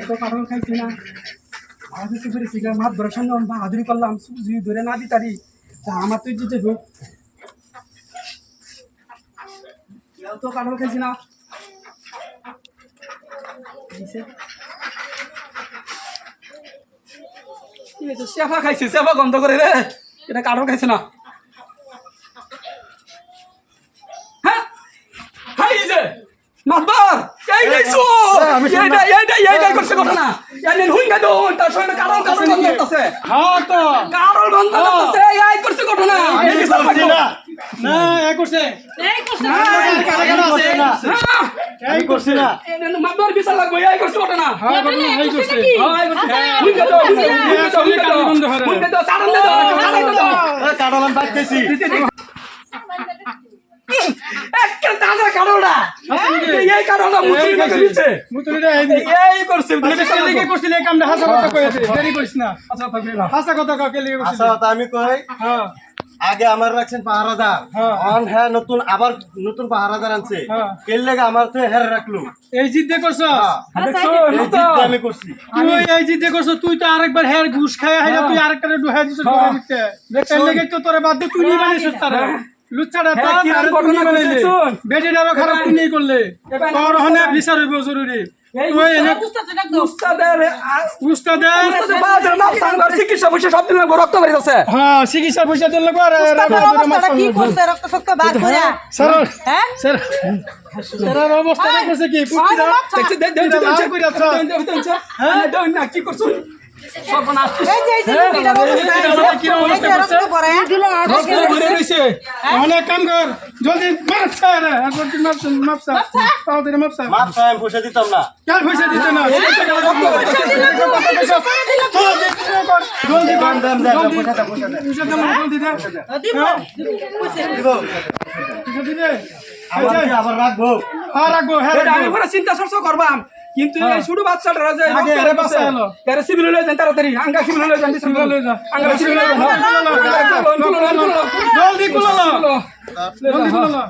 এত কারণ খাইছি না। এসে ফিরেছি গা মাত ধরার সঙ্গে বাহাদুরি করলাম যদি ধরে না দিতারি, তা আমার তো ইজ্জত যাব কেউ তো কারণ খাইছি না? সেফা খাইছি সেফা গন্ধ করে রে। এটা কারণ খাইছে না। হ্যাঁ? হাই যে মাতবার! এই দেইছো এইটা এইটা এইটা করছে ঘটনা এনে হুইঙ্গা দো তার সঙ্গে কারণ কারণ গন্ধ করতেছে হ্যাঁ তো কারণ গন্ধ করতেছে এই করছে ঘটনা আমি কিছু করছি না না এ করছে এই করছে কারা করছে না এই করছি না মাতবার বিচার লাগবে এই করছে ঘটনা হ্যাঁ ঘটনা এই করছে হয় হুইঙ্গা দো হুইঙ্গা দো হুইঙ্গা দো হুইঙ্গা দো সারন দে দো সারন দে দো কাটালাম বাইতেছি একটা এই করছে করছিল কামটা হাসা কথা কইছে দেরি না। আচ্ছা হাসা কথা আচ্ছা আমি কই? হ্যাঁ। আগে আমার রাখছেন পাহারাদার। হ্যাঁ। অন হ্যাঁ নতুন আবার নতুন পাহারাদার আনছে। হ্যাঁ। কেন লেগে আমার তো হেরে রাখল এই জিদ্দে করছ এই জিদ্দে আমি করছি। তুই এই জিদ্দে করছ তুই তো আরেকবার হেয়ার ঘুষ খায় হাইরা তুই আরেকটা ডুহাই দিছ হ্যাঁ। করে দিতে। এই লেগে তো তোরে বাদ দিয়ে তুই নিয়ে বানিয়েছিস তারা। লুচ্চাটা তো হ্যাঁ, তারা ঘটনা বানাইলে করছিস? বেটিটারও খারাপ তুই করলে। তোর হনে বিচার হইব জরুরি। চিকিৎসা বসে সব দিন লাগবো রক্ত বেরিয়ে যাচ্ছে হ্যাঁ চিকিৎসা পয়সা দিল কি করছে? রক্ত সক্ত বাদ করে। স্যার হ্যাঁ? স্যার স্যার অবস্থাটা কি। হ্যাঁ? কি করছ? সর্বনাশ অনেক কাম কর জলদি মাপ স্যার মাপ স্যার মাপ স্যার মাপ সাহেব পয়সা দিতাম না কার পয়সা দিতে না জলদি দেন দেন দেন পয়সা দেন পয়সা দাও জলদি দে দিব পয়সা দি আবার রাখব হ্যাঁ রাখব হ্যাঁ আমি পুরো চিন্তা চর্চা করবাম কিন্তু এই ছোট বাচ্চাটা যে আগে এরে বাঁচা এলো। এরে সিভিল হলে যান তাড়াতাড়ি আঙ্গা সিভিল হলে যান সিভিল হলে যান আঙ্গা সিভিল হলে যান জলদি কুলালো জলদি কুলালো